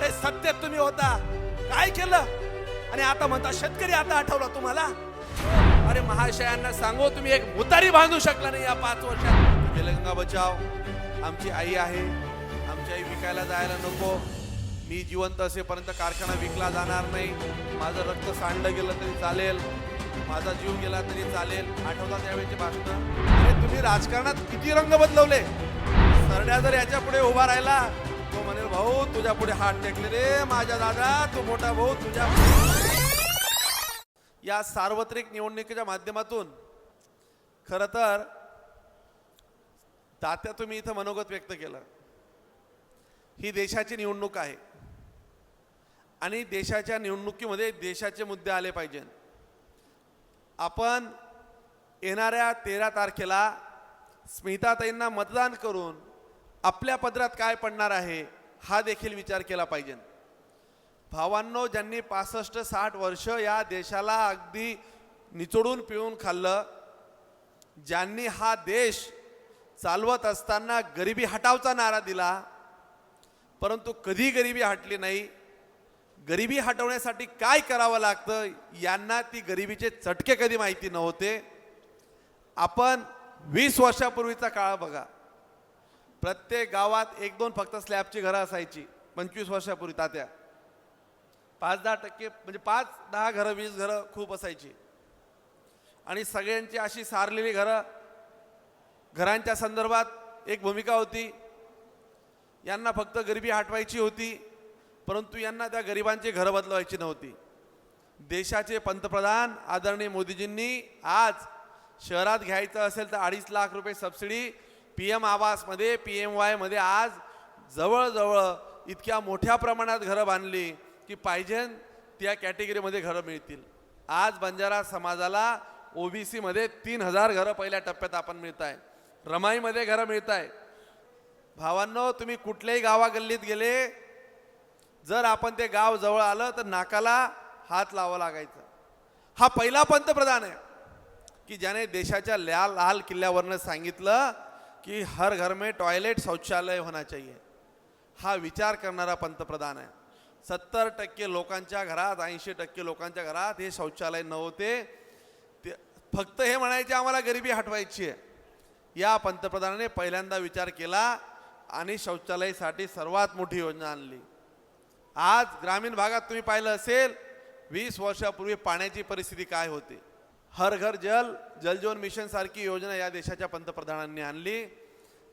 अरे सत्तेत तुम्ही होता. काय केलं? आणि आता म्हणता शेतकरी आता आठवला तुम्हाला? अरे महाशयांना सांगू तुम्ही एक मुतारी बांधू शकला नाही या पाच वर्षात. तेलंगा बचाव. आमची आई आहे. आमची आई विकायला जायला नको. मी जिवंत असेपर्यंत कारखाना विकला जाणार नाही. माझं रक्त सांडलं गेलं तरी चालेल. माझा जीव गेला तरी चालेल. आठवतात त्यावेळेचे भाषण अरे तुम्ही राजकारणात किती रंग बदलवले? सरड्या जर याच्यापुढे उभा राहिला तो म्हणेल भाऊ तुझ्या पुढे हात टेकले रे माझ्या दादा तू मोठा भाऊ तुझ्या या सार्वत्रिक निवडणुकीच्या माध्यमातून खर तर तात्या तुम्ही इथं मनोगत व्यक्त केलं. ही देशाची निवडणूक आहे. आणि देशाच्या निवडणुकीमध्ये देशाचे मुद्दे आले पाहिजे आपण येणाऱ्या तेरा तारखेला स्मिताताईंना मतदान करून आपल्या पदरात काय पडणार आहे हा देखील विचार केला पाहिजे. भावांनो ज्यांनी पासष्ट साठ वर्ष या देशाला अगदी निचोडून पिळून खाल्लं ज्यांनी हा देश चालवत असताना गरिबी हटावचा नारा दिला परंतु कधी गरिबी हटली नाही गरिबी हटवण्यासाठी काय करावं लागतं यांना ती गरिबीचे चटके कधी माहिती नव्हते. आपण वीस वर्षापूर्वीचा काळ बघा. प्रत्येक गावात एक दोन फक्त स्लॅबची घरं असायची पंचवीस वर्षापूर्वी तात्या. पाच दहा टक्के म्हणजे पाच दहा घरं वीस घरं खूप असायची. आणि सगळ्यांची अशी सारलेली घरं घरांच्या संदर्भात एक भूमिका होती. यांना फक्त गरिबी हटवायची होती परंतु यांना त्या गरिबांची घरं बदलवायची नव्हती. देशाचे पंतप्रधान आदरणीय मोदीजींनी आज शहरात घ्यायचं असेल तर अडीच लाख रुपये सबसिडी पी एम आवासमध्ये पी एम वायमध्ये आज जवळजवळ इतक्या मोठ्या प्रमाणात घरं बांधली की पाहिजे त्या कॅटेगरीमध्ये घरं मिळतील. आज बंजारा समाजाला ओबीसीमध्ये तीन हजार घरं पहिल्या टप्प्यात आपण मिळत आहे रमाईमध्ये घरं मिळत आहे भावांनो तुम्ही कुठल्याही गावागल्लीत गेले जर आपण ते गाव जवळ आलं तर नाकाला हात लावा लागायचा. हा पहिला पंतप्रधान आहे की ज्याने देशाच्या लाल लाल किल्ल्यावरनं सांगितलं की हर घर में टॉयलेट शौचालय होना चाहिए। हा विचार करणारा पंतप्रधान आहे। सत्तर टक्के लोकांच्या घरात ऐंशी टक्के लोकांच्या घरात हे शौचालय नव्हते ते फक्त हे म्हणायचे आम्हाला गरिबी हटवायची आहे. या पंतप्रधानाने पहिल्यांदा विचार केला आणि शौचालयासाठी सर्वात मोठी योजना आणली. आज ग्रामीण भागात तुम्ही पाहिलं असेल वीस वर्षापूर्वी पाण्याची परिस्थिती काय होती? हर घर जल जलजीवन मिशन सारखी योजना या देशाच्या पंतप्रधानांनी आणली.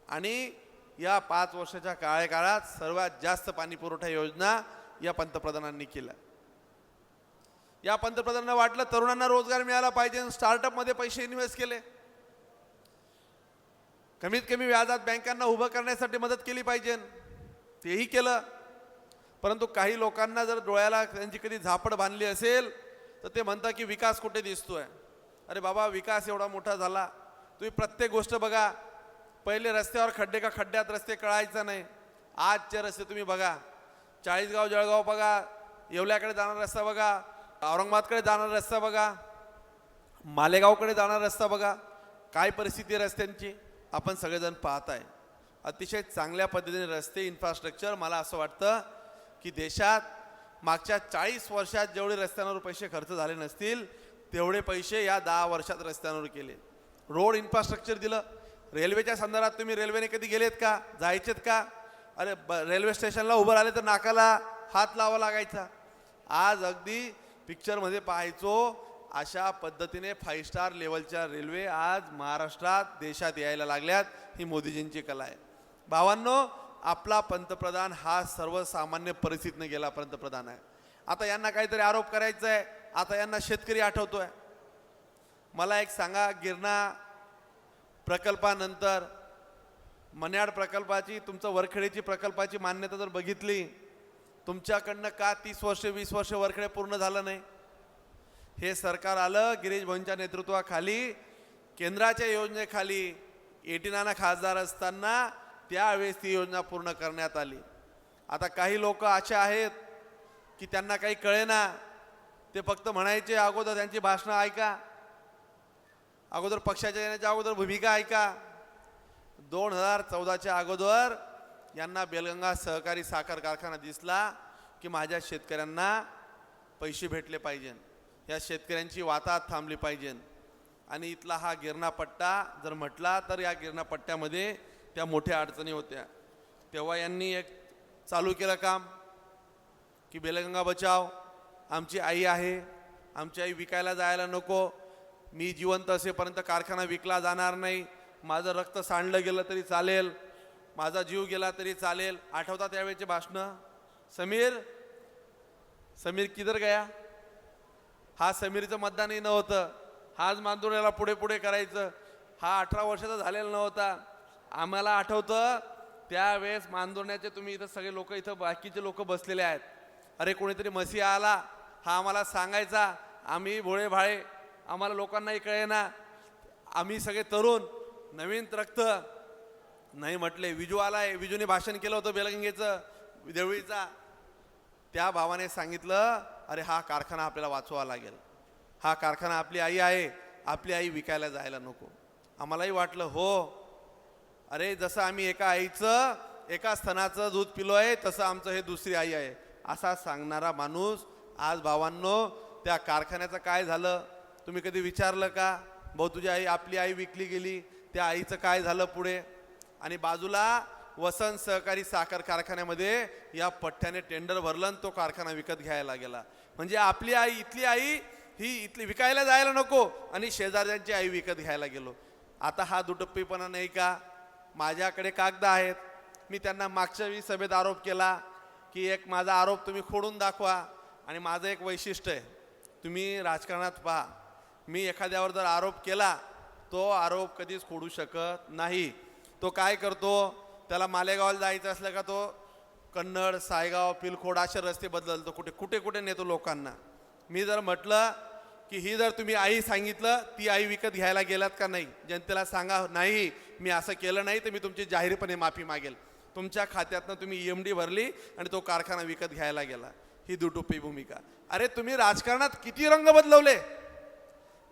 आणि या पाच वर्षाच्या काळात सर्वात जास्त पाणी पुरवठा योजना या पंतप्रधानांनी केल्या. या पंतप्रधानांना वाटलं तरुणांना रोजगार मिळाला पाहिजे स्टार्टअपमध्ये पैसे इन्व्हेस्ट केले. कमीत कमी व्याजात बँकांना उभं करण्यासाठी मदत केली पाहिजे. तेही केलं. परंतु काही लोकांना जर डोळ्याला त्यांची कधी झापड बांधली असेल तर ते म्हणतात की विकास कुठे दिसतोय? अरे बाबा विकास एवढा मोठा झाला. तुम्ही प्रत्येक गोष्ट बघा. पहिले रस्त्यावर खड्डे का खड्ड्यात रस्ते कळायचं नाही. आजचे रस्ते तुम्ही बघा. चाळीसगाव जळगाव बघा. येवल्याकडे जाणारा रस्ता बघा. औरंगाबादकडे जाणारा रस्ता बघा. मालेगावकडे जाणारा रस्ता बघा. काय परिस्थिती आहे रस्त्यांची? आपण सगळेजण पाहत आहे अतिशय चांगल्या पद्धतीने रस्ते इन्फ्रास्ट्रक्चर मला असं वाटतं की देशात मागच्या चाळीस वर्षात जेवढे रस्त्यांवर पैसे खर्च झाले नसतील तेवढे पैसे या दहा वर्षात रस्त्यांवर केले. रोड इन्फ्रास्ट्रक्चर दिलं. रेल्वेच्या संदर्भात तुम्ही रेल्वेने कधी गेलेत का? जायचेत का? अरे ब रेल्वे स्टेशनला उभं राहिले तर नाकाला हात लावा लागायचा. आज अगदी पिक्चरमध्ये पाहायचो अशा पद्धतीने फाईव्ह स्टार लेवलच्या रेल्वे आज महाराष्ट्रात देशात यायला लागल्यात ही मोदीजींची कला आहे. भावांनो आपला पंतप्रधान हा सर्वसामान्य परिस्थितीने गेला पंतप्रधान आहे. आता यांना काहीतरी आरोप करायचा आहे आता यांना शेतकरी आठवतोय. मला एक सांगा गिरणा प्रकल्पानंतर मन्याड प्रकल्पाची तुमचं वरखेडीची प्रकल्पाची मान्यता जर बघितली तुमच्याकडनं का तीस वर्ष वीस वर्ष वरखेडे पूर्ण झालं नाही? हे सरकार आलं गिरीश भाऊंच्या नेतृत्वाखाली केंद्राच्या योजनेखाली एटी नाना खासदार असताना त्यावेळेस ती योजना पूर्ण करण्यात आली. आता काही लोक असे आहेत की त्यांना काही कळेना ते फक्त म्हणायचे अगोदर त्यांची भाषणं ऐका. अगोदर पक्षाच्या येण्याच्या अगोदर भूमिका ऐका. दोन हजार चौदाच्या अगोदर यांना बेलगंगा सहकारी साखर कारखाना दिसला की माझ्या शेतकऱ्यांना पैसे भेटले पाहिजे. या शेतकऱ्यांची वाताहत थांबली पाहिजे. आणि इथला हा गिरणा पट्टा जर म्हटला तर या गिरणा पट्ट्यामध्ये त्या मोठ्या अडचणी होत्या. तेव्हा यांनी एक चालू केलं काम की बेलगंगा बचाव. आमची आई आहे आमची आई विकायला जायला नको. मी जिवंत असेपर्यंत कारखाना विकला जाणार नाही. माझं रक्त सांडलं गेलं तरी चालेल. माझा जीव गेला तरी चालेल. आठवतात त्यावेळेचे भाषणं? समीर? समीर किधर गया? हा समीरचं मतदानही नव्हतं. हाच मांदुर्याला पुढे पुढे करायचं. हा अठरा वर्षाचा झालेला नव्हता. आम्हाला आठवतं त्यावेळेस मांदुरण्याचे तुम्ही इथं सगळे लोक इथं बाकीचे लोक बसलेले आहेत. अरे कोणीतरी मसी आला. हा आम्हाला सांगायचा. आम्ही भोळे भाळे. आम्हाला लोकांनाही कळेना आम्ही सगळे तरुण. नवीन रक्त. नाही म्हटले. विजू आला आहे विजूने भाषण केलं होतं बेलगंगेचं देवळीचा. त्या भावाने सांगितलं अरे हा कारखाना आपल्याला वाचवा लागेल. हा कारखाना आपली आई आहे. आपली आई विकायला जायला नको. आम्हालाही वाटलं हो. अरे जसं आम्ही एका आईचं एका स्तनाचं दूध पिलो आहे तसं आमचं हे दुसरी आई आहे. असा सांगणारा माणूस आज भावांनो त्या कारखान्याचं काय झालं? तुम्ही कधी विचारलं का? भाऊ तुझी आई आपली आई विकली गेली त्या आईचं काय झालं पुढे? आणि बाजूला वसंत सहकारी साखर कारखान्यामध्ये या पठ्ठ्याने टेंडर भरलं आणि तो कारखाना विकत घ्यायला गेला. म्हणजे आपली आई इथली आई ही इथली विकायला जायला नको आणि शेजाऱ्यांची आई विकत घ्यायला गेलो. आता हा दुटप्पीपणा नाही का? माझ्याकडे कागद आहेत. मी त्यांना मागच्या वेळी सभेत आरोप केला की एक माझा आरोप तुम्ही खोडून दाखवा आणि माझं एक वैशिष्ट्य आहे. तुम्ही राजकारणात पहा. मी एखाद्यावर जर आरोप केला तो आरोप कधीच खोडू शकत नाही. तो काय करतो? त्याला मालेगावला जायचं असलं का तो? कन्नड सायगाव पिलखोड असे रस्ते बदलतो. कुठे कुठे कुठे नेतो लोकांना? मी जर म्हटलं की ही जर तुम्ही आई सांगितलं ती आई विकत घ्यायला गेलात का नाही? जनतेला सांगा नाही मी असं केलं नाही तर मी तुमची जाहीरपणे माफी मागेल. तुमच्या खात्यातनं तुम्ही एम डी भरली आणि तो कारखाना विकत घ्यायला गेला. ही दुटुप्पी भूमिका. अरे तुम्ही राजकारणात किती रंग बदलवले?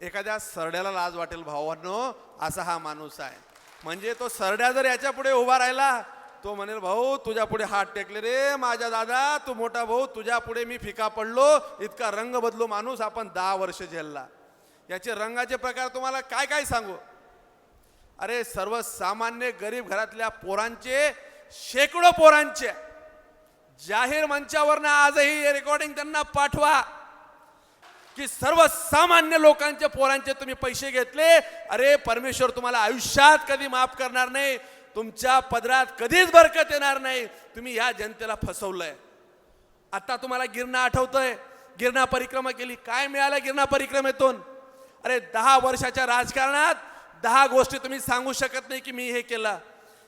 एखाद्या सरड्याला लाज वाटेल भावांनो असा हा माणूस आहे. म्हणजे तो सरड्या जर याच्यापुढे उभा राहिला तो म्हणेल भाऊ तुझ्या पुढे हात टेकले रे माझ्या दादा तू मोठा भाऊ तुझ्या पुढे मी फिका पडलो इतका रंग बदलो माणूस आपण दहा वर्ष झेलला. याचे रंगाचे प्रकार तुम्हाला काय काय सांगू? अरे सर्वसामान्य गरीब घरातल्या पोरांचे शेकडो पोरांचे. जाहीर मंचावरनं आजही रेकॉर्डिंग त्यांना पाठवा. की सर्वसामान्य लोकांचे पोरांचे तुम्ही पैसे घेतले. अरे परमेश्वर तुम्हाला आयुष्यात कधी माफ करणार नाही. तुमच्या पदरात कधीच बरकत येणार नाही. तुम्ही ह्या जनतेला फसवलंय. आता तुम्हाला गिरणा आठवतंय. गिरणा परिक्रमा केली. काय मिळालं गिरणा परिक्रमेतून? अरे दहा वर्षाच्या राजकारणात दहा गोष्टी तुम्ही सांगू शकत नाही की मी हे केलं.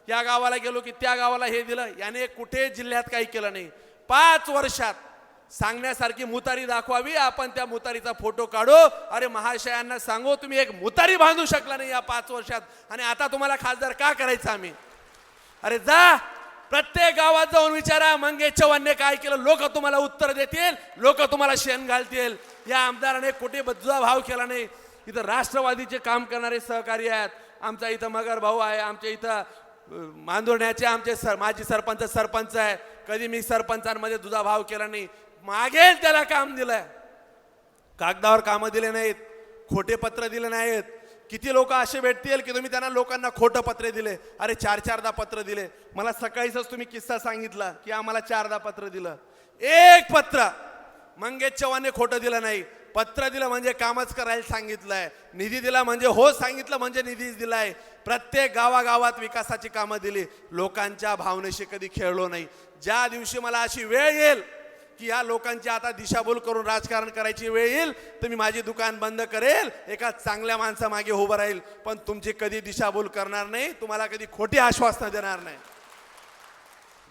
या गावाला गेलो की त्या गावाला हे दिलं. याने कुठे जिल्ह्यात काही केलं नाही. पाच वर्षात सांगण्यासारखी मुतारी दाखवावी. आपण त्या मुतारीचा फोटो काढू. अरे महाशयांना सांगू तुम्ही एक मुतारी बांधू शकला नाही या पाच वर्षात. आणि आता तुम्हाला खासदार का करायचं आम्ही? अरे जा प्रत्येक गावात जाऊन विचारा मंगेश चव्हाणने काय केलं? लोक तुम्हाला उत्तर देतील लोक तुम्हाला शेण घालतील. या आमदाराने कुठे बदला भाव केला नाही? इथं राष्ट्रवादीचे काम करणारे सहकारी आहेत. आमचा इथं मगर भाऊ आहे आमच्या इथं मांदोरण्याचे आमचे सर माजी सरपंच सरपंच आहे. कधी मी सरपंचांमध्ये दुधा भाव केला नाही. मागेल त्याला काम दिलंय. कागदावर कामं दिले नाहीत. खोटे पत्र दिले नाहीत. किती लोक असे भेटतील की तुम्ही त्यांना लोकांना खोटं पत्रे दिले? अरे चार चारदा पत्र दिले. मला सकाळीच तुम्ही किस्सा सांगितला की आम्हाला चारदा पत्र दिलं. एक पत्र मंगेश चव्हाणने खोटं दिलं नाही. पत्र दिलं म्हणजे कामच करायला सांगितलंय. निधी दिला म्हणजे हो सांगितलं म्हणजे निधी दिलाय. प्रत्येक गावागावात विकासाची कामं दिली. लोकांच्या भावनेशी कधी खेळलो नाही. ज्या दिवशी मला अशी वेळ येईल की या लोकांची आता दिशाभूल करून राजकारण करायची वेळ येईल तर मी माझी दुकान बंद करेल एका चांगल्या माणसामागे उभं राहील. पण तुमची कधी दिशाभूल करणार नाही तुम्हाला कधी खोटी आश्वासनं देणार नाही.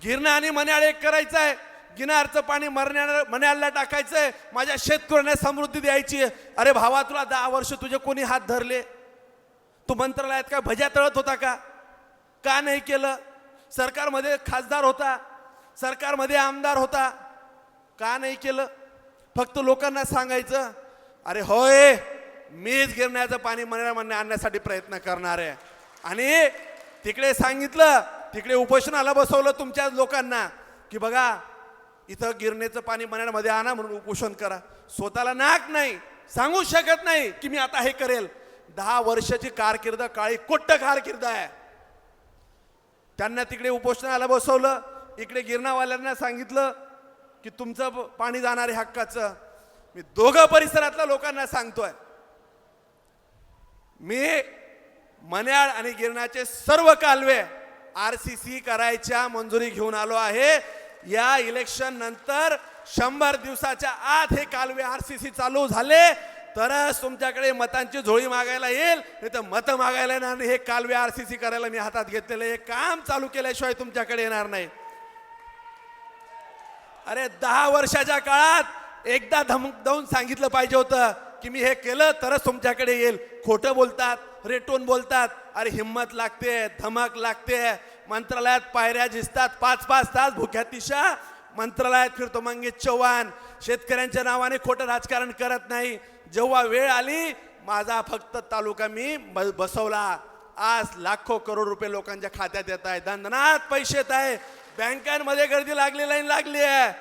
गिरणं आणि मन्याळ एक करायचं आहे गिनारचं पाणी मरण्या मन्याळला टाकायचंय. माझ्या शेतकऱ्यांना समृद्धी द्यायची अरे भावा तुला दहा वर्ष तुझे कोणी हात धरले? तू मंत्रालयात काय भज्या तळत होता का? का नाही केलं? सरकारमध्ये खासदार होता. सरकारमध्ये आमदार होता. का नाही केलं? फक्त लोकांना सांगायचं अरे होय मीच गिरण्याचं पाणी मन्या आणण्यासाठी प्रयत्न करणार आहे. आणि तिकडे सांगितलं तिकडे उपोषणाला बसवलं तुमच्या लोकांना की बघा इथं गिरणेचं पाणी मण्यामध्ये आणा म्हणून उपोषण करा. स्वतःला नाक नाही सांगू शकत नाही की मी आता हे करेल. दहा वर्षाची कारकिर्द काळी कोट्ट कारकिर्द आहे. त्यांना तिकडे उपोषणाला बसवलं इकडे गिरणावाल्यांना सांगितलं की तुमचं पाणी जाणार आहे हक्काचं. मी दोघं परिसरातल्या लोकांना सांगतोय. मी मन्याळ आणि गिरणाचे सर्व कालवे आर सी सी करायच्या मंजुरी घेऊन आलो आहे. या इलेक्शन नंतर शंभर दिवसाच्या आत हे कालवे आर सी सी चालू झाले. तरच तुमच्याकडे मतांची झोळी मागायला येईल. नाही तर मतं मागायला येणार नाही. हे कालवे आर सी सी करायला मी हातात घेतलेलं हे काम चालू केल्याशिवाय तुमच्याकडे येणार नाही. अरे दहा वर्षाच्या काळात एकदा धमक देऊन सांगितलं पाहिजे होतं की मी हे केलं तरच तुमच्याकडे येईल. खोटं बोलतात रेटून बोलतात. अरे हिंमत लागते धमक लागते. मंत्रालयात पायऱ्या झिजतात पाच पाच तास भुक्या तिशा मंत्रालयात फिरतो मंगेश चव्हाण. शेतकऱ्यांच्या नावाने खोटं राजकारण करत नाही. जेव्हा वेळ आली माझा फक्त तालुका मी ब- बसवला. आज लाखो करोड रुपये लोकांच्या खात्यात येत आहे. दंदनात पैसे येत आहे. बँकांमध्ये गर्दी लागली लाईन लागली आहे.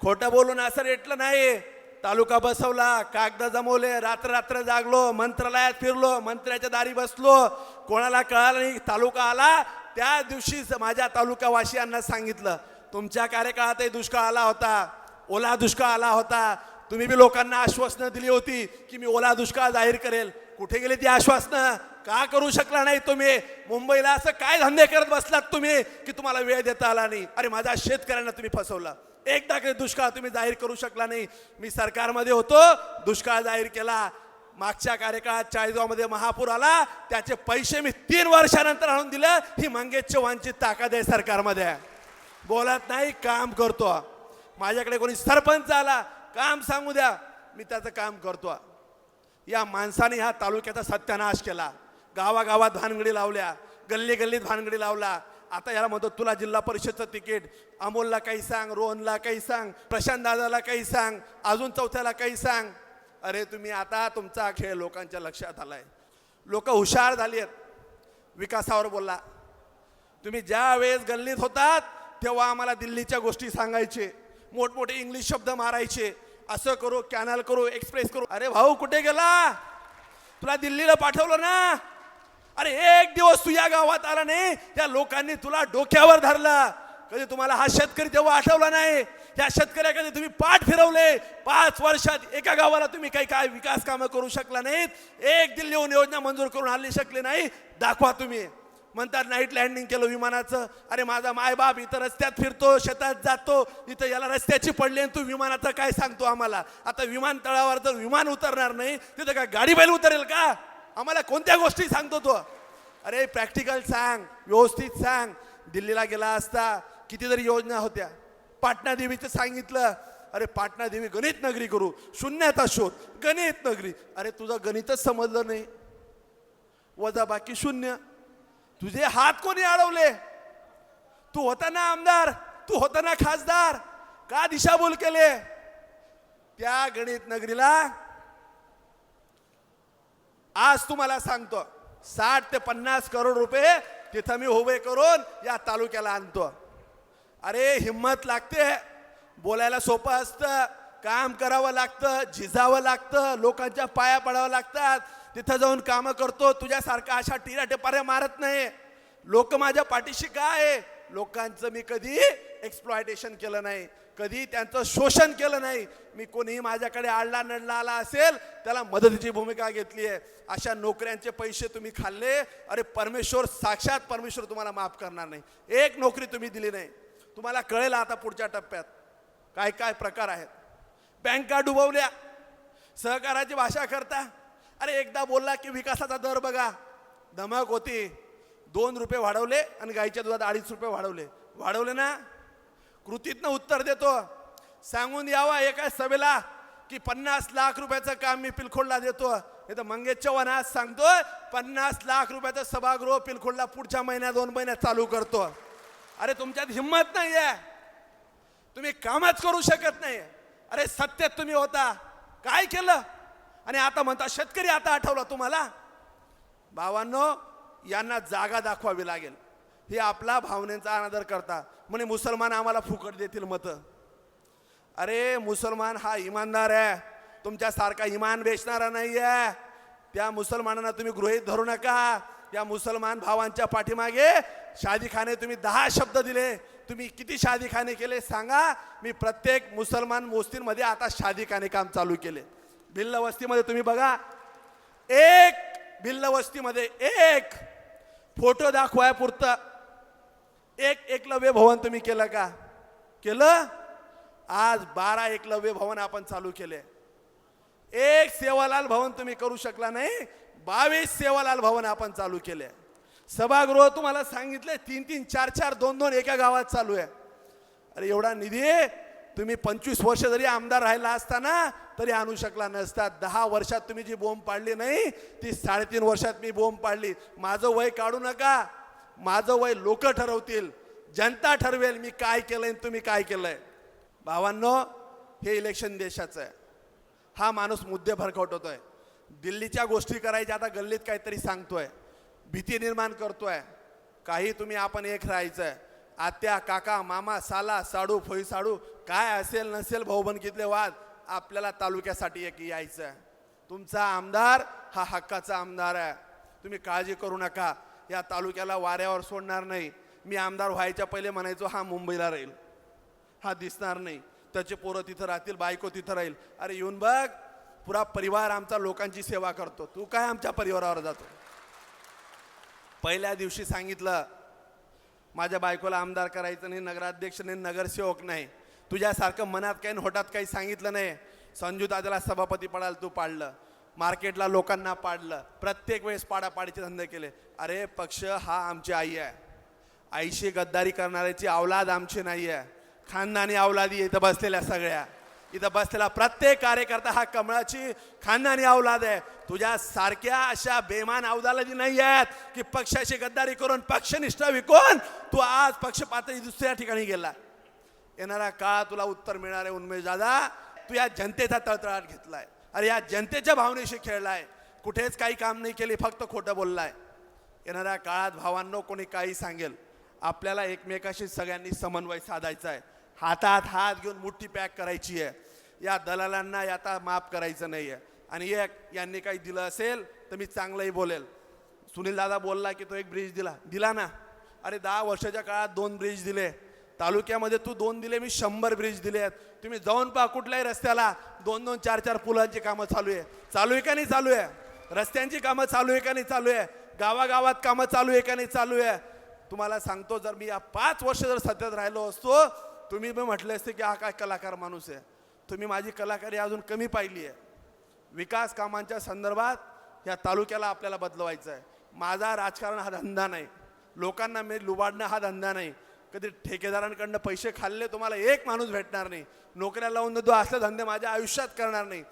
खोटं बोलून असं रेटलं नाही. तालुका बसवला कागद जमवले रात्र रात्र जागलो मंत्रालयात फिरलो मंत्र्याच्या दारी बसलो. कोणाला कळालं नाही तालुका आला त्या दिवशीच माझ्या तालुकावासियांना सांगितलं तुमच्या कार्यकाळातही दुष्काळ आला होता ओला दुष्काळ आला होता. तुम्ही बी लोकांना आश्वासनं दिली होती की मी ओला दुष्काळ जाहीर करेल. कुठे गेली ती आश्वासनं? का करू शकला नाही तुम्ही? मुंबईला असं काय धंदे करत बसलात तुम्ही की तुम्हाला वेळ देता आला नाही? अरे माझ्या शेतकऱ्यांना तुम्ही फसवलं. एकदा काही दुष्काळ तुम्ही जाहीर करू शकला नाही. मी सरकारमध्ये होतो दुष्काळ जाहीर केला. मागच्या कार्यकाळात चाळीसगावमध्ये महापूर आला. त्याचे पैसे मी तीन वर्षानंतर आणून दिलं. ही मंगेश चव्हाणची ताकद आहे सरकारमध्ये. बोलत नाही काम करतो. माझ्याकडे कोणी सरपंच आला काम सांगू द्या. मी त्याचं काम करतो. या माणसाने ह्या तालुक्याचा सत्यानाश केला. गावागावात भानगडी लावल्या गल्ली गल्लीत भानगडी लावला. आता याला म्हणतो तुला जिल्हा परिषदचं तिकीट अमोलला काही सांग रोहनला काही सांग प्रशांत दादाला काही सांग अजून चौथ्याला काही सांग. अरे तुम्ही आता तुमचा खेळ लोकांच्या लक्षात आला आहे लोक हुशार झाली आहेत विकासावर बोलला तुम्ही ज्या वेळेस गल्लीत होतात तेव्हा आम्हाला दिल्लीच्या गोष्टी सांगायचे. मोठमोठे इंग्लिश शब्द मारायचे. असं करू कॅनल करू एक्सप्रेस करू. अरे भाऊ कुठे गेला? तुला दिल्लीला पाठवलं ना? अरे एक दिवस तू या गावात आला नाही त्या लोकांनी तुला डोक्यावर धरलं. कधी तुम्हाला हा शेतकरी तेव्हा आठवला नाही? त्या शेतकऱ्याकडे तुम्ही पाठ फिरवले. पाच वर्षात एका गावाला तुम्ही काही काय विकास कामं करू शकला नाहीत. एक दिल्लीहून योजना मंजूर करून आणली शकले नाही. दाखवा तुम्ही. म्हणतात नाईट लँडिंग केलं विमानाचं. अरे माझा मायबाप इथं रस्त्यात फिरतो शेतात जातो. इथं याला रस्त्याची पडली आणि तू विमानाचं काय सांगतो आम्हाला? आता विमानतळावर जर विमान उतरणार नाही तिथं काय गाडी बैल उतरेल का? आम्हाला कोणत्या गोष्टी सांगतो तो? अरे प्रॅक्टिकल सांग व्यवस्थित सांग. दिल्लीला गेला असता कितीतरी योजना होत्या. पाटणा देवीचं सांगितलं अरे पाटणा देवी गणित नगरी करू शून्याचा शोध गणित नगरी. अरे तुझं गणितच समजलं नाही. वजा बाकी शून्य. तुझे हात कोणी अडवले? तू होता ना आमदार तू होता ना खासदार का दिशाभूल केले? त्या गणित नगरीला आज तुम्हाला सांगतो साठ ते पन्नास करोड रुपये तिथं मी उभे करून या तालुक्याला आणतो. अरे हिंमत लागते. बोलायला सोपं असतं. काम करावं लागतं झिजावं लागतं लोकांच्या पाया पडावं लागतात. तिथं जाऊन कामं करतो. तुझ्यासारखा अशा टिरा टेपाऱ्या मारत नाही. लोक माझ्या पाठीशी काय आहे? लोकांचं मी कधी एक्सप्लॉयटेशन केलं नाही. कधी त्यांचं शोषण केलं नाही. मी कोणीही माझ्याकडे आडला नडला आला असेल त्याला मदतीची भूमिका घेतली आहे अशा नोकऱ्यांचे पैसे तुम्ही खाल्ले. अरे परमेश्वर साक्षात परमेश्वर तुम्हाला माफ करणार नाही. एक नोकरी तुम्ही दिली नाही. तुम्हाला कळेल आता पुढच्या टप्प्यात काय काय प्रकार आहेत. बँका डुबवल्या सहकाराची भाषा करता अरे एकदा बोलला की विकासाचा दर बघा. धमक होती दोन रुपये वाढवले आणि गाईच्या दुधात अडीच रुपये वाढवले. वाढवले ना? कृतीतनं उत्तर देतो. सांगून यावा एका सभेला की पन्नास लाख रुपयाचं काम मी पिलखोडला देतो. हे तर मंगेश चव्हाण आज सांगतो पन्नास लाख रुपयाचं सभागृह पिलखोडला पुढच्या महिन्यात दोन महिन्यात चालू करतो. अरे तुमच्यात हिंमत नाही आहे तुम्ही कामच करू शकत नाही. अरे सत्यत तुम्ही होता. काय केलं? आणि आता म्हणता शेतकरी आता आठवला तुम्हाला? भावांनो यांना जागा दाखवावी लागेल. हे आपला भावनेचा अनादर करता. म्हणे मुसलमान आम्हाला फुकट देतील मतं. अरे मुसलमान हा इमानदार आहे. तुमच्यासारखा इमान बेचणारा नाही आहे त्या मुसलमानांना तुम्ही गृहीत धरू नका. त्या मुसलमान भावांच्या पाठीमागे शादीखाने तुम्ही दहा शब्द दिले तुम्ही किती शादीखाने केले सांगा. मी प्रत्येक मुसलमान मोस्तींमध्ये आता शादीखाने काम चालू केले. भिल्ल वस्तीमध्ये तुम्ही बघा. एक भिल्ल वस्तीमध्ये एक. फोटो दाखवाय पुरतं. एक एकलव्य भवन तुम्ही केलं का? केलं? आज बारा एकलव्य भवन आपण चालू केले. एक सेवालाल भवन तुम्ही करू शकला नाही बावीस सेवालाल भवन आपण चालू केले. सभागृह तुम्हाला सांगितले तीन तीन चार चार दोन दोन एका गावात चालू आहे. अरे एवढा निधी तुम्ही पंचवीस वर्ष जरी आमदार राहिला असताना तरी आणू शकला नसता. दहा वर्षात तुम्ही जी बोंब पाडली नाही ती साडेतीन वर्षात मी बोंब पाडली. माझं वय काढू नका. माझं वय लोक ठरवतील. जनता ठरवेल मी काय केलंय आणि तुम्ही काय केलंय. भावांनो हे इलेक्शन देशाचं आहे. हा माणूस मुद्दे भरकवटतोय दिल्लीच्या गोष्टी करायच्या आता गल्लीत काहीतरी सांगतोय. भीती निर्माण करतोय. काही तुम्ही आपण एक राहायचंय. आत्या काका मामा साला साडू फळी साडू काय असेल नसेल भाऊबंदकीतले वाद आपल्याला तालुक्यासाठी एक यायचं आहे तुमचा आमदार हा हक्काचा आमदार आहे. तुम्ही काळजी करू नका. या तालुक्याला वाऱ्यावर सोडणार नाही. मी आमदार व्हायच्या पहिले म्हणायचो हा मुंबईला राहील. हा दिसणार नाही. त्याचे पोरं तिथं राहतील बायको तिथं राहील. अरे येऊन बघ. पुरा परिवार आमचा लोकांची सेवा करतो. तू काय आमच्या परिवारावर जातो? पहिल्या दिवशी सांगितलं माझ्या बायकोला आमदार करायचं नाही नगराध्यक्ष नाही नगरसेवक नाही. तुझ्यासारखं मनात काही होटात काही सांगितलं नाही. संजू दादाला सभापती पडायला तू पाडलं. मार्केटला लोकांना पाडलं. प्रत्येक वेळेस पाडापाडीचे धंदे केले. अरे पक्ष हा आमची आई आहे. आईशी गद्दारी करणाऱ्याची अवलाद आमची नाही आहे खानदानी अवलादी इथं बसलेल्या सगळ्या. इथं बसलेला प्रत्येक कार्यकर्ता हा कमळाची खानदानी अवलाद आहे. तुझ्या सारख्या अशा बेमान अवलादी नाही आहेत की पक्षाची गद्दारी करून पक्षनिष्ठा विकून तू आज पक्ष पातळी दुसऱ्या ठिकाणी गेला. येणारा काळ तुला उत्तर मिळणार आहे उन्मेश दादा. तू या जनतेचा तळतळाट घेतलाय. अरे या जनतेच्या भावनेशी खेळलाय. कुठेच काही काम नाही केली फक्त खोटं बोललाय. येणाऱ्या काळात भावांनो कोणी काही सांगेल? आपल्याला एकमेकाशी सगळ्यांनी समन्वय साधायचा आहे हातात हात घेऊन मुठ्ठी पॅक करायची आहे या दलालांना आता माफ करायचं नाही आहे आणि एक यांनी काही दिलं असेल तर मी चांगलंही बोलेल. सुनील दादा बोलला की तो एक ब्रिज दिला. दिला ना? अरे दहा वर्षाच्या काळात दोन ब्रिज दिले. तालुक्यामध्ये तू दोन दिले मी शंभर ब्रिज दिले आहेत. तुम्ही जाऊन पहा कुठल्याही रस्त्याला. दोन दोन चार चार पुलांची कामं चालू आहे. चालू आहे का नाही चालू आहे? रस्त्यांची कामं चालू आहे का नाही चालू आहे? गावागावात कामं चालू आहे का नाही चालू आहे? तुम्हाला सांगतो जर मी या पाच वर्ष जर सत्यात राहिलो असतो तुम्ही मी म्हटले असते की हा काय कलाकार माणूस आहे. तुम्ही माझी कलाकारी अजून कमी पाहिली आहे. विकास कामांच्या संदर्भात या तालुक्याला आपल्याला बदलवायचं आहे. माझा राजकारण हा धंदा नाही. लोकांना मी लुबाडणं हा धंदा नाही. कधी ठेकेदारांकडनं पैसे खाल्ले तुम्हाला एक माणूस भेटणार नाही. नोकऱ्या लावून देतो असले धंदे माझ्या आयुष्यात करणार नाही.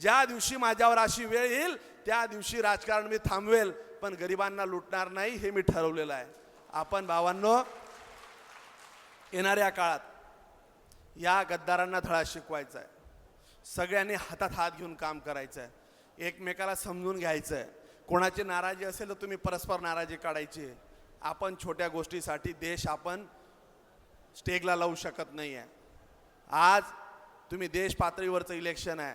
ज्या दिवशी माझ्यावर अशी वेळ येईल त्या दिवशी राजकारण मी थांबवेल पण गरिबांना लुटणार नाही हे मी ठरवलेलं आहे. आपण भावांनो येणाऱ्या काळात या गद्दारांना धडा शिकवायचा आहे सगळ्यांनी हातात हात घेऊन काम करायचं आहे एकमेकाला समजून घ्यायचं आहे कोणाची नाराजी असेल तर तुम्ही परस्पर नाराजी काढायची. आपण छोट्या गोष्टीसाठी देश आपण स्टेगला लावू शकत नाही आहे आज तुम्ही देश पातळीवरचं इलेक्शन आहे.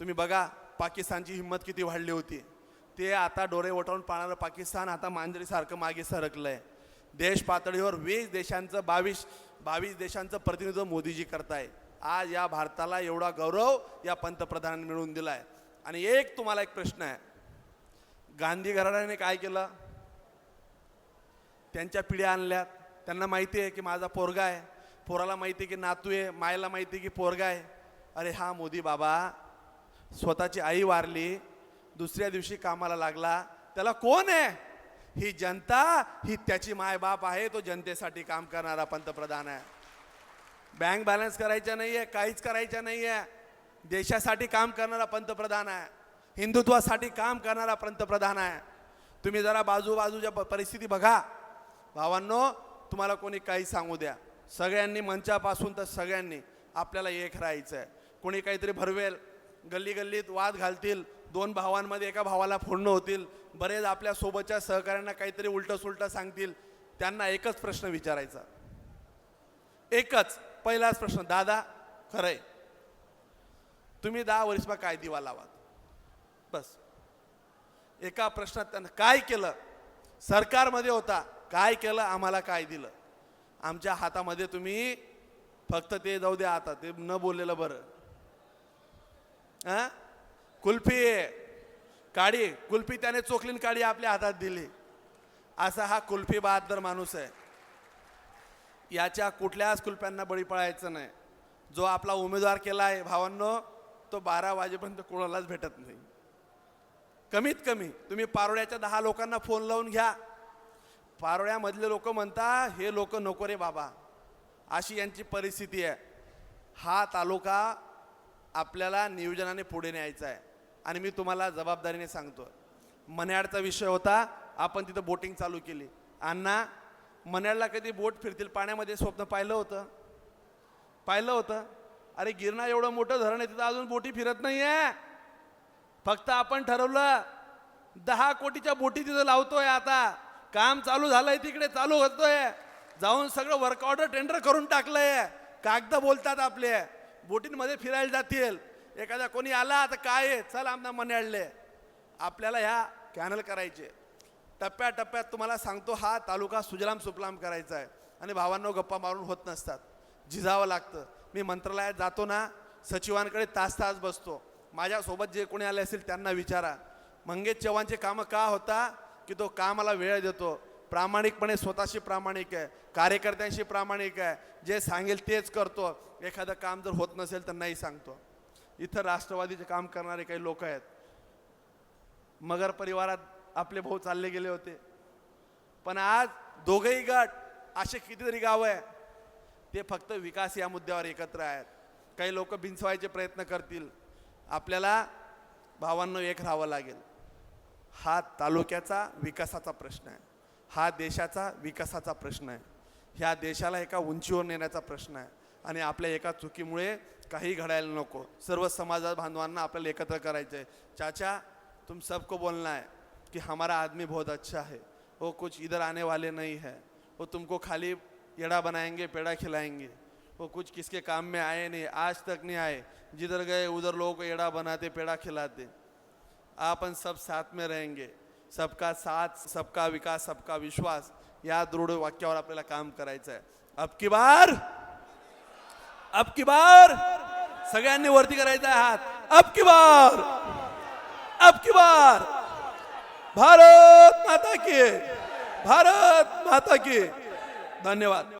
तुम्ही बघा पाकिस्तानची हिंमत किती वाढली होती. ते आता डोळे वटवून पाहणारं पाकिस्तान आता मांजरीसारखं मागे सरकलं आहे देश पातळीवर वीस देशांचं बावीस बावीस देशांचं प्रतिनिधित्व मोदीजी करताय. आज या भारताला एवढा गौरव या पंतप्रधानांनी मिळवून दिला आहे आणि एक तुम्हाला एक प्रश्न आहे. गांधी घराण्याने काय केलं? त्यांच्या पिढ्या आणल्यात. त्यांना माहिती आहे की माझा पोरगा आहे. पोराला माहिती आहे की नातू आहे. मायला माहिती आहे की पोरगा आहे. अरे हा मोदी बाबा स्वतःची आई वारली दुसऱ्या दिवशी कामाला लागला. त्याला कोण आहे? ही जनता ही त्याची मायबाप आहे तो जनतेसाठी काम करणारा पंतप्रधान आहे. बँक बॅलन्स करायचा नाही आहे काहीच करायचं नाही आहे देशासाठी काम करणारा पंतप्रधान आहे. हिंदुत्वासाठी काम करणारा पंतप्रधान आहे. तुम्ही जरा बाजूबाजूच्या प- परिस्थिती बघा. भावांनो तुम्हाला कोणी काही सांगू द्या. सगळ्यांनी मंचापासून तर सगळ्यांनी आपल्याला एक राहायचं आहे कोणी काहीतरी भरवेल गल्ली गल्लीत वाद घालतील दोन भावांमध्ये एका भावाला फोडणं होतील बरेच आपल्या सोबतच्या सहकाऱ्यांना काहीतरी उलटं सुलटं सांगतील. त्यांना एकच प्रश्न विचारायचा. एकच पहिलाच प्रश्न दादा खरंय. तुम्ही दहा वर्षमा काय दिवा लावा बस. एका प्रश्नात त्यांना काय केलं? सरकारमध्ये होता काय केलं? आम्हाला काय दिलं? आमच्या हातामध्ये तुम्ही फक्त ते जाऊ द्या आता ते न बोललेलं बरं. हां कुल्फी आहे. काडी कुल्फी त्याने चोखलीन काडी आपल्या हातात दिली. असा हा कुल्फी बहादर माणूस आहे. याच्या कुठल्याच कुल्फ्यांना बळी पडायचं नाही. जो आपला उमेदवार केला आहे भावांनो तो बारा वाजेपर्यंत कोणालाच भेटत नाही. कमीत कमी तुम्ही पारोड्याच्या दहा लोकांना फोन लावून घ्या. पारोळ्यामधले लोक म्हणता हे लोक नको रे बाबा. अशी यांची परिस्थिती आहे. हा तालुका आपल्याला नियोजनाने पुढे न्यायचा आहे. आणि मी तुम्हाला जबाबदारीने सांगतो मन्याडचा विषय होता आपण तिथं बोटिंग चालू केली. अण्णा मन्याडला कधी बोट फिरतील? पाण्यामध्ये स्वप्न पाहिलं होतं? पाहिलं होतं? अरे गिरणा एवढं मोठं धरण आहे तिथं अजून बोटी फिरत नाही आहे फक्त आपण ठरवलं दहा कोटीच्या बोटी तिथं लावतोय आता. काम चालू झालंय तिकडे चालू होतोय. जाऊन सगळं वर्क ऑर्डर टेंडर करून टाकलंय. कागद बोलतात आपले. बोटींमध्ये फिरायला जातील. एखादा कोणी आला आता काय आहे? चल आमना मन्याळले आपल्याला ह्या कॅनल करायचे. टप्प्याटप्प्यात तुम्हाला सांगतो हा तालुका सुजलाम सुफलाम करायचा आहे. आणि भावांनो गप्पा मारून होत नसतात. झिजावं लागतं. मी मंत्रालयात जातो ना सचिवांकडे तास तास बसतो. माझ्यासोबत जे कोणी आले असतील त्यांना विचारा. मंगेश चव्हाणचे कामं का होता? की तो कामाला वेळ देतो. प्रामाणिकपणे स्वतःशी प्रामाणिक आहे. कार्यकर्त्यांशी प्रामाणिक आहे. जे सांगेल तेच करतो. एखादं काम जर होत नसेल तर नाही सांगतो. इथं राष्ट्रवादीचे काम करणारे काही लोक आहेत. मगर परिवारात आपले भाऊ चालले गेले होते. पण आज दोघंही गट असे कितीतरी गावं आहे ते फक्त विकास या मुद्द्यावर एकत्र आहेत. काही लोक बिनसवायचे प्रयत्न करतील. आपल्याला भावांनो एक राहावं लागेल. हा तालुक्याचा विकासाचा प्रश्न आहे. हा देशाचा विकासाचा प्रश्न आहे. ह्या देशाला एका उंचीवर नेण्याचा प्रश्न आहे. आणि आपल्या एका चुकीमुळे काही घडायला नको. सर्व समाजात बांधवांना आपल्याला एकत्र आहे चाचा, तुम सबको बोलना है कि हमारा आदमी बहुत अच्छा है. वो कुछ इधर आने वाले नहीं है. वो तुमको खाली एड़ा बनाएँगे, पेड़ा खिलाएँगे. वो कुछ किसके काम में आए नहीं, आज तक नहीं आए. जिधर गए, उधर लोगों को एड़ा बनाते, पेड़ा खिलाते. आपन सब साथ में रहेंगे. सबका साथ, सबका विकास, सबका विश्वास. या दृढ वाक्यावर आपल्याला काम आहे अब की बार? अब की बार। सगळ्यांनी वरती करायचा आहे हात. अब की बार। अब की बार। भारत माता की। भारत माता की। धन्यवाद.